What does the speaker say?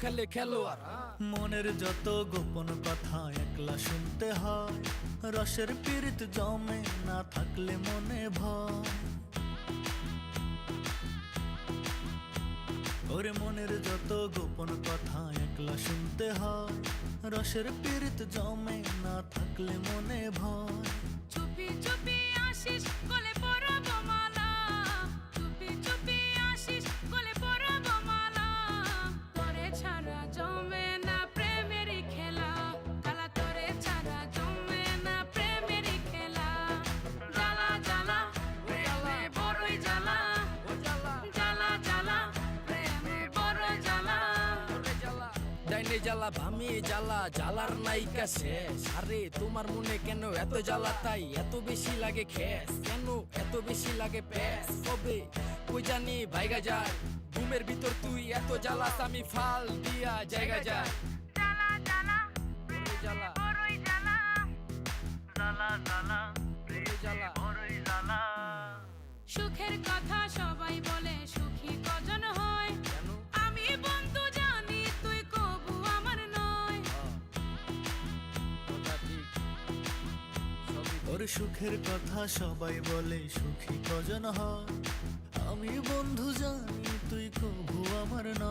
খেলে খেলো আর মনের যত গোপন কথা একলা শুনতে হয়, রসের পীড়িত জমে না থাকলে মনে ভয়। ওরে মনের যত গোপন কথা একলা শুনতে হয়, রসের পীড়িত জমে না থাকলে মনে ভয়। জ্বালা ভামে জ্বালা জ্বালার নাইকা শেষ। আরে তোমার মনে কেন এত জ্বালা তাই? এত বেশি লাগে খেস। কেন এত বেশি লাগে প্যাস? কবে? কই জানি ভাইগা যায়। ঘুমের ভিতর তুই এত জ্বালাস আমি ফাল দিয়া জায়গা যায়। জ্বালা জ্বালা জ্বালা। জ্বালা। জ্বালা জ্বালা বড়ই জ্বালা। বড়ই জ্বালা। সুখের কথা সবাই বলে সুখী কজন হয়? সুখের কথা সবাই বলে সুখী কজন হ? আমি বন্ধু জানি তুই কবু আমার ন